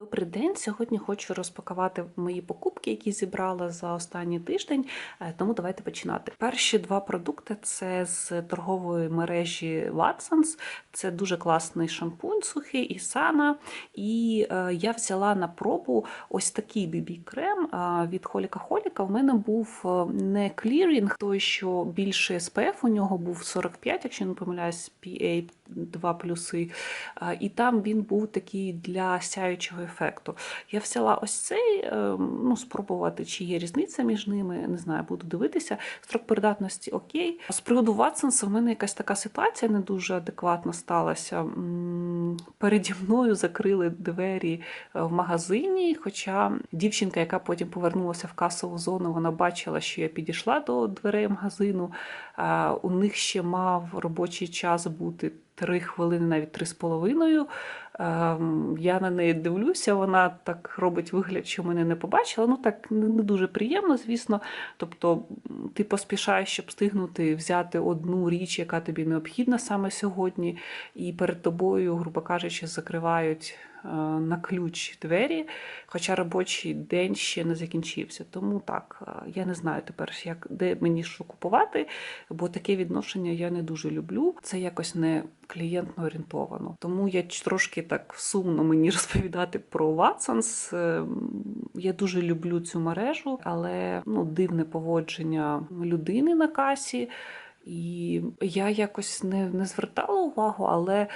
Добрий день. Сьогодні хочу розпакувати мої покупки, які зібрала за останній тиждень. Е, Тому давайте починати. Перші два продукти це з торгової мережі Watsons. Це дуже класний шампунь сухий і сана. І е, я взяла на пробу ось такий BB крем від Холіка Холіка. У мене був е, не клірінг, той, що більше SPF, у нього був 45, якщо не помиляюсь, PA 2 плюси. І там він був такий для сяючого ефекту. Я взяла ось цей, е, ну, спробувати, чи є різниця між ними. Не знаю, буду дивитися. Строк придатності окей. З приводу Ватсонса в мене якась така ситуація не дуже адекватна сталася. Переді мною закрили двері е, в магазині. Хоча дівчинка, яка потім повернулася в касову зону, вона бачила, що я підійшла до дверей магазину. У них ще мав робочий час бути три хвилини, навіть три з половиною. Ем, Я на неї дивлюся, вона так робить вигляд, що мене не побачила. Ну так не дуже приємно, звісно. Тобто ти поспішаєш, щоб встигнути взяти одну річ, яка тобі необхідна саме сьогодні, і перед тобою, грубо кажучи, закривають на ключ двері, хоча робочий день ще не закінчився. Тому так, е, я не знаю тепер, як, де мені що купувати, бо таке відношення я не дуже люблю. Це якось не клієнтно орієнтовано. Тому я трошки так сумно мені розповідати про Watsons. Е, Я дуже люблю цю мережу, але ну, дивне поводження людини на касі. І я якось не, не звертала увагу, але е,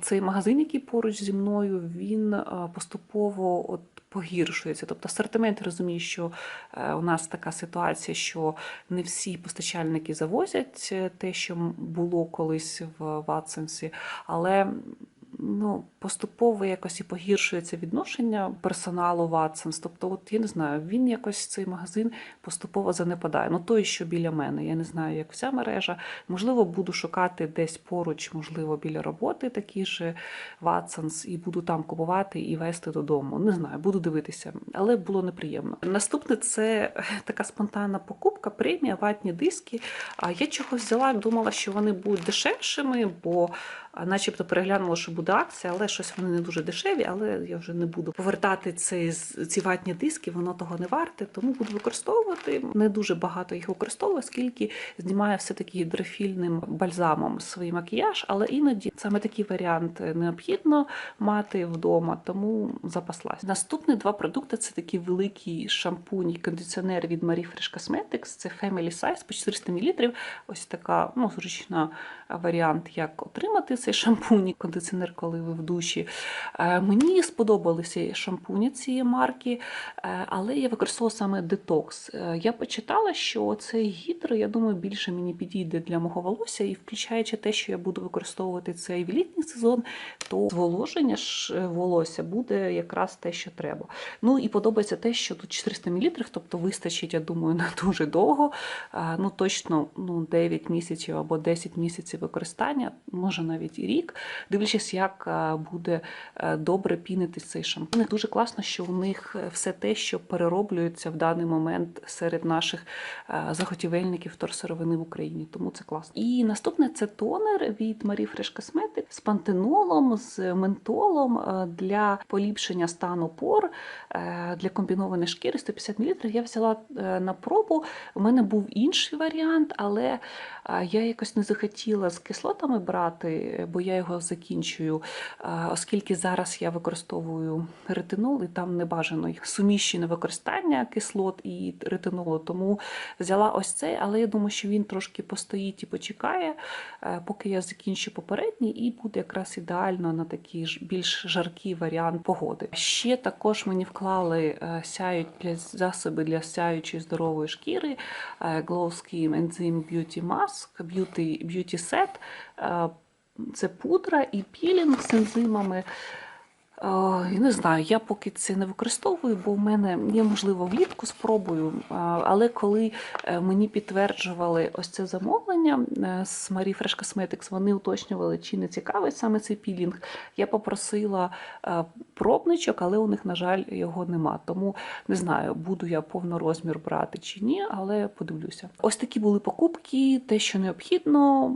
цей магазин, який поруч зі мною, він поступово от погіршується. Тобто асортимент розуміє, що е, у нас така ситуація, що не всі постачальники завозять е, те, що було колись в Ватсенсі, але ну, поступово якось і погіршується відношення персоналу Watsons. Тобто, от я не знаю, він якось цей магазин поступово занепадає. Ну той, що біля мене. Я не знаю, як вся мережа. Можливо, буду шукати десь поруч, можливо, біля роботи такі ж Watsons, і буду там купувати і вести додому. Не знаю, буду дивитися, але було неприємно. Наступне це така спонтанна покупка, премія, ватні диски. А я чогось взяла, думала, що вони будуть дешевшими, бо начебто переглянула, що буде акція, але щось вони не дуже дешеві, але я вже не буду повертати цей, ці ватні диски, воно того не варте, тому буду використовувати. Не дуже багато їх використовую, оскільки знімаю все-таки гідрофільним бальзамом свій макіяж, але іноді саме такий варіант необхідно мати вдома, тому запаслась. Наступні два продукти це такий великий шампунь і кондиціонер від Marie Fresh Cosmetics. Це Family Size по 400 мл. Ось така ну, зручна варіант, як отримати цей шампунь і кондиціонер, коли ви в душі. Е, Мені сподобалися шампуні цієї марки, е, але я використовувала саме детокс. Е, Я почитала, що цей гідро, я думаю, більше мені підійде для мого волосся, і включаючи те, що я буду використовувати цей в літній сезон, то зволоження ж волосся буде якраз те, що треба. Ну і подобається те, що тут 400 мл, тобто вистачить, я думаю, на дуже довго. Ну точно ну, 9 місяців або 10 місяців використання, може навіть рік, дивлячись, як е, буде е, добре пінитись цей шампунь. Дуже класно, що у них е, все те, що перероблюється в даний момент серед наших заготівельників вторсировини в Україні. Тому це класно. І наступне це тонер від Marie Fresh Cosmetics з пантенолом, з ментолом для поліпшення стану пор, для комбінованої шкіри 150 мл. Я взяла на пробу. У мене був інший варіант, але я якось не захотіла з кислотами брати, бо я його закінчую, оскільки зараз я використовую ретинол, і там не бажано суміщене використання кислот і ретинолу. Тому взяла ось цей, але я думаю, що він трошки постоїть і почекає, е, поки я закінчу попередній, і буде якраз ідеально на такий більш жаркий варіант погоди. Ще також мені вклали е, сяють засоби для сяючої здорової шкіри е, Glow Skin Enzyme Beauty Mask, Beauty, Beauty Set. Е, Це пудра і пілінг з ензимами. Е, Я не знаю, я поки це не використовую, бо в мене є, можливо, влітку спробую. Е, Але коли е, мені підтверджували ось це замовлення е, з Marie Fresh Cosmetics, вони уточнювали, чи не цікавить саме цей пілінг. Я попросила е, пробничок, але у них, на жаль, його нема. Тому не знаю, буду я повнорозмір брати чи ні, але подивлюся. Ось такі були покупки, те, що необхідно,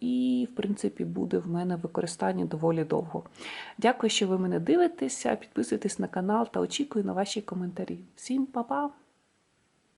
і принципі буде в мене використання доволі довго. Дякую, що ви мене дивитеся, підписуйтесь на канал та очікую на ваші коментарі. Всім па-па!